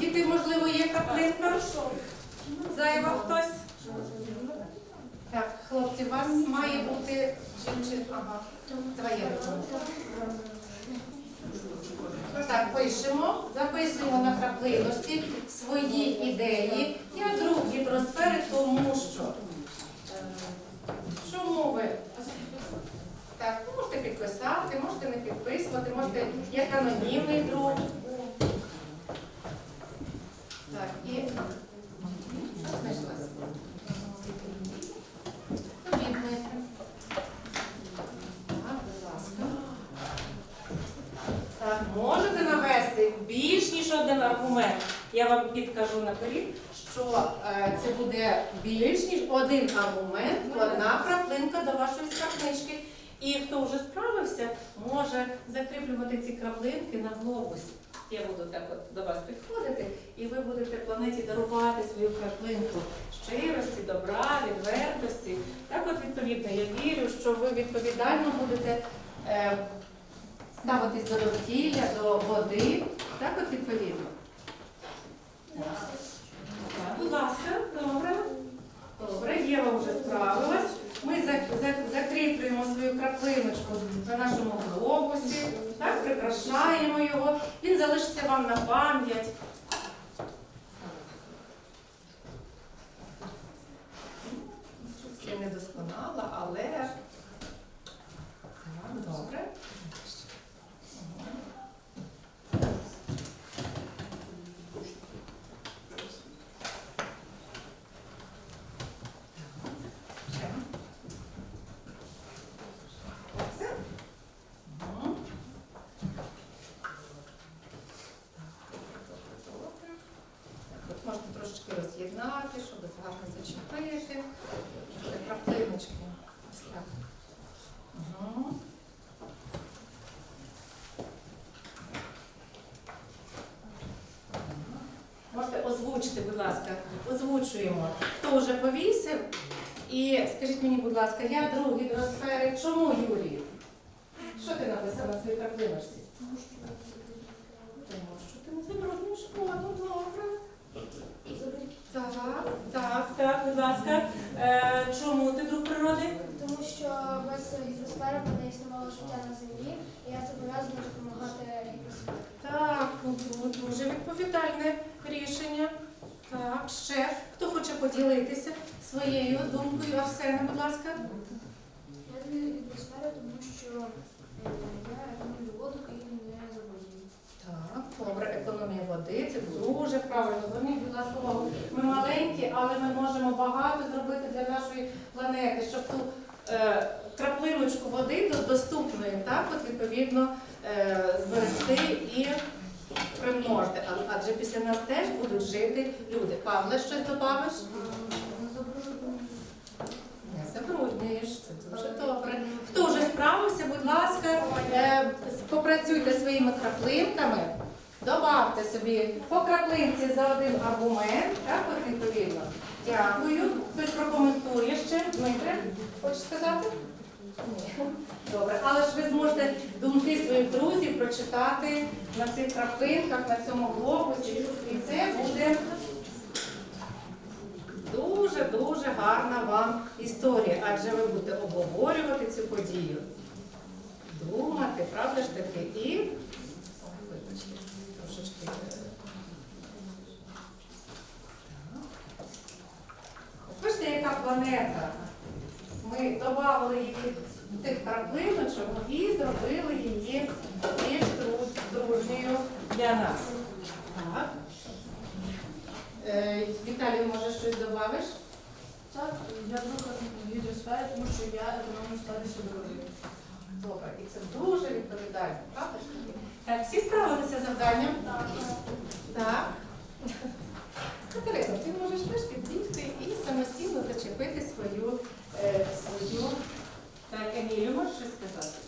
Діти, можливо, є краплинка? Зайва хтось? Так, хлопці, у вас має бути чи, чи, ага, твоє. Так, пишемо, записуємо на краплиності свої ідеї. Я другі гідросфери, тому що. е, Чому ви? Так, ви можете підписати, можете не підписувати, можете як анонімний друг. Так, і що знайшлося? Повідне. Так, будь ласка. Так, можете навести більш ніж один аргумент. Я вам підкажу наперед, що е, це буде більш ніж один аргумент, одна краплинка до вашої скарбнички. І хто вже справився, може закріплювати ці краплинки на глобусі. Я буду так от до вас підходити, і ви будете планеті дарувати свою краплинку щирості, добра, відвертості. Так от відповідно, я вірю, що ви відповідально будете е, ставитись до довкілля, до води. Так от відповідно. Будь ласка, добре. Добре, Єва вже справилась. Ми за- за- закріплюємо свою краплиночку на нашому глобусі, так, прикрашаємо його. Він залишиться вам на пам'ять. Інструкція не досконала, але так, добре. Ще. Все? Мгм. Так, от можна роз'єднати, щоб гарно зачепити. Краплиночки. Можете озвучити, будь ласка, озвучуємо, хто вже повісив. І скажіть мені, будь ласка, я друг гідросфери. Чому Юрій? Що ти написав на своїй краплиночці? Тому що ти не забруднюєш воду, добре. Так, так, так, будь ласка. Е, чому ти друг природи? Тому що без гідросфери б не існувало життя на землі, і я зобов'язана допомагати гідросфері. Так, дуже відповідальне рішення. Так, ще хто хоче поділитися своєю думкою? Арсена, будь ласка. Я люблю гідросферу, тому що е, я економлю воду і не. Так, добре, економія води, це дуже правильно. Зверніть, будь ласка, увагу. Ми маленькі, але ми можемо багато зробити для нашої планети, щоб ту е, краплиночку води до- доступною, так, от відповідно е, зберегти і примножити. А- Адже після нас теж будуть жити люди. Павле, щось добавиш? Не забруднюєш, це дуже добре. Хто справився, будь ласка, е, попрацюйте своїми краплинками, добавте собі по краплинці за один аргумент, так, відповідно. Дякую. Хтось прокоментує ще. Дмитре, хочеш сказати? Ні. Добре, але ж ви зможете думки своїх друзів прочитати на цих краплинках, на цьому глобусі, і це вам історія, адже ви будете обговорювати цю подію, думати, правда ж таки, і Ой, трошечки. е. Бачите, яка планета? Ми додали її тих краплиночок і зробили її більш друж- дружньою для нас. Так. Е, Віталій, може щось додавиш? Так, я друг гідросфери, тому що я економлю ставлюся до води. Добре, і це дуже відповідально, правда ж? Так, всі справилися з завданням? Так. Катерина, ти можеш теж підбігти і самостійно зачепити свою, е, свою. Так, Емілю, можеш щось сказати?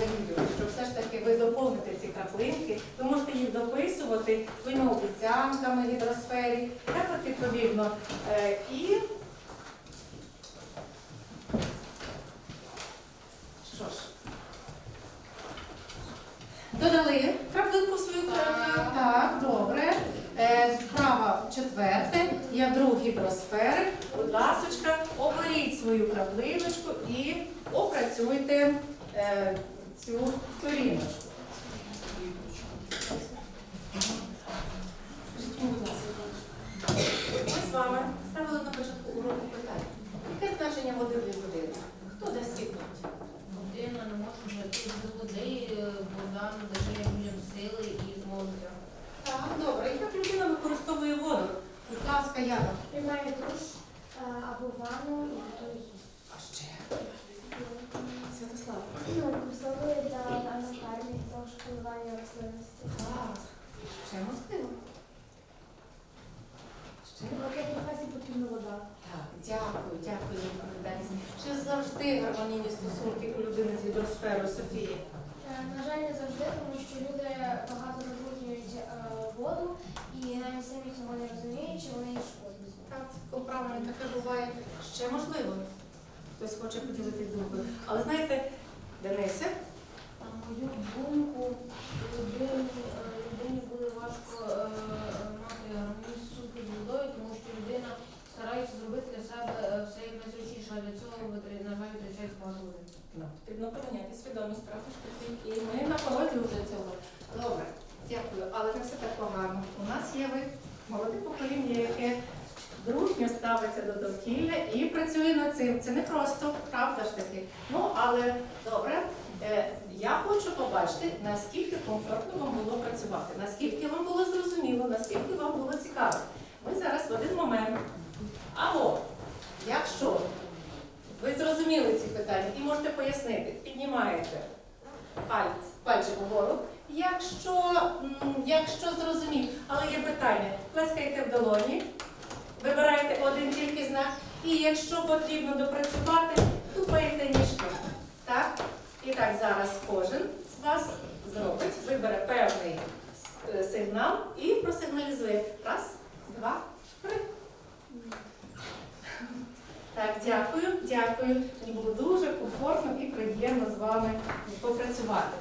Я вірю, що все ж таки ви доповните ці краплинки, їх дописувати своїми обіцянками гідросфері, так от відповідно. Е, І що ж, Додали краплинку свою краплину? Так, добре. Е, Вправа четверте. Я друг гідросфери. Будь ласочка, оберіть свою краплиночку і опрацюйте е, цю сторіночку. Скажіть мені, будь ласка, Ми з вами ставили на початку уроку питання. Яке значення води в людини? Хто дасть відповідь? Людина не може жити без води, вода надає людям сили і змогу. Так, добре. Як людина використовує воду? Будь ласка, Яна. Приймає душ е, або ванну і готує їсти. А ще? Святослав. Ну, Використовує для анатомії, того ж рослинності. Так. Ще можливо. Ще? В хаті потрібна вода. Так, дякую, дякую за відповідальність. Чи завжди гармонійні стосунки у людини з гідросферою Софії? Е, На жаль, не завжди, тому що люди багато забруднюють е, воду і навіть самі цього не розуміють, чи вони їй шкодять. Так, цілком правильно таке буває. Ще можливо. Хтось хоче поділитись думкою. Але знаєте, Денисе, На мою думку, людині, е, людині буде важко е, мати гармонійні стосунки з водою, тому що людина старається зробити для себе е, все як найзручніше, а для цього витри- на жаль витрачається багато води. ну, потрібно поміняти свідомість, правда ж таки? І ми на порозі вже цього. Добре, дякую. Але не все так погано. У нас є молоде покоління, яке дружньо ставиться до довкілля і працює над цим. Це не просто, правда ж таки. Ну, але добре. Е, Я хочу побачити, наскільки комфортно вам було працювати, наскільки вам було зрозуміло, наскільки вам було цікаво. Ми зараз в один момент. Або, якщо ви зрозуміли ці питання і можете пояснити, піднімаєте пальць, пальчик угору. Якщо, якщо зрозумів, але є питання, плескаєте в долоні, вибираєте один тільки знак, і якщо потрібно допрацювати, тупаєте ніжки. Так? І так зараз кожен з вас зробить, вибере певний е, сигнал і просигналізує. Раз, два, три. Так, дякую, дякую. Мені було дуже комфортно і приємно з вами попрацювати.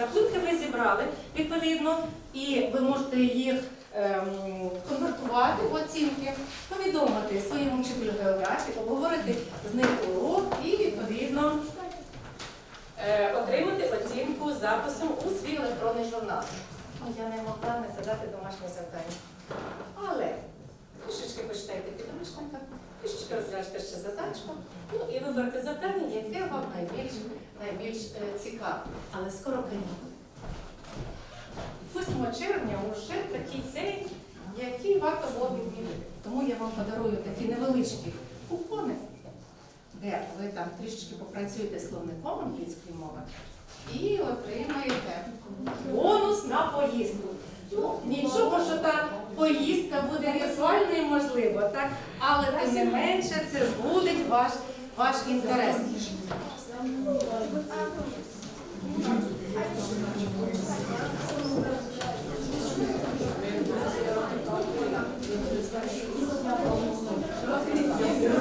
Рахунки ви зібрали відповідно, і ви можете їх ем, конвертувати в оцінки, повідомити своєму вчителю географії, обговорити з ним урок і відповідно е, отримати оцінку з записом у свій електронний журнал. Я не могла не задати домашнє завдання. Але трішечки почитайте підручника, трішечки розв'яжте ще задачку, ну і виберете завдання, яке вам найбільш, найбільш е, цікаве. Але скоро канікули. 8 червня вже такий день, який варто було відмінити. Тому я вам подарую такі невеличкі купони, де ви там трішечки попрацюєте словником англійської мови і отримаєте бонус на поїздку. Ну, нічого, що та поїздка буде віртуальною, можливо, так? Але тим не менше це збудить ваш, ваш інтерес.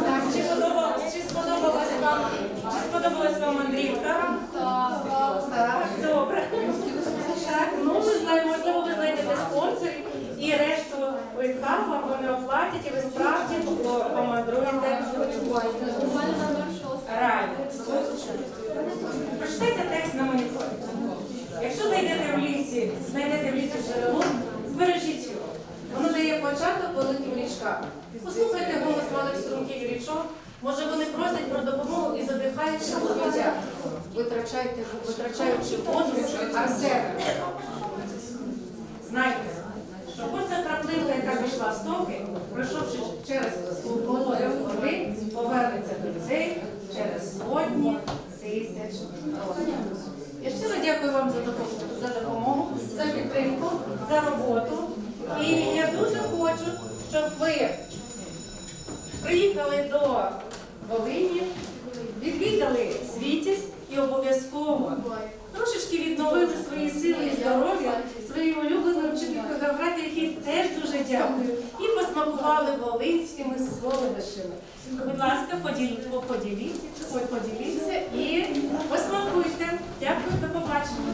Так, чи сподобалась, чи сподобалась вам, чи сподобалась вам мандрівка? Так, добре. Так, ну ви знаєте, можливо, ви знайдете спонсорів і решту вам вони оплатять, і ви справді помандруєте реально. Прочитайте текст на моніторі. Якщо знайдете в лісі, знайдете в лісі джерело, збережіть його. Воно дає початок великим річкам. Послухайте голос малих струмків річок. Може вони просять про допомогу і задихаються у життя, витрачаючи, воду, арсен. Знайте, що кожна яка стоки, пройшовши через колоду води, повернеться до людей через сотні тисяч років. Я щиро дякую вам за допомогу, за підтримку, за роботу. І я дуже хочу, щоб ви приїхали до Волині, відвідали Світість і обов'язково відновили свої сили і здоров'я своїм улюбленим вчителькою географії, які теж дуже дякую, і посмакували волинськими солодощами. Будь ласка, поділ- поділіться, поділіться і посмакуйте. Дякую, до побачення.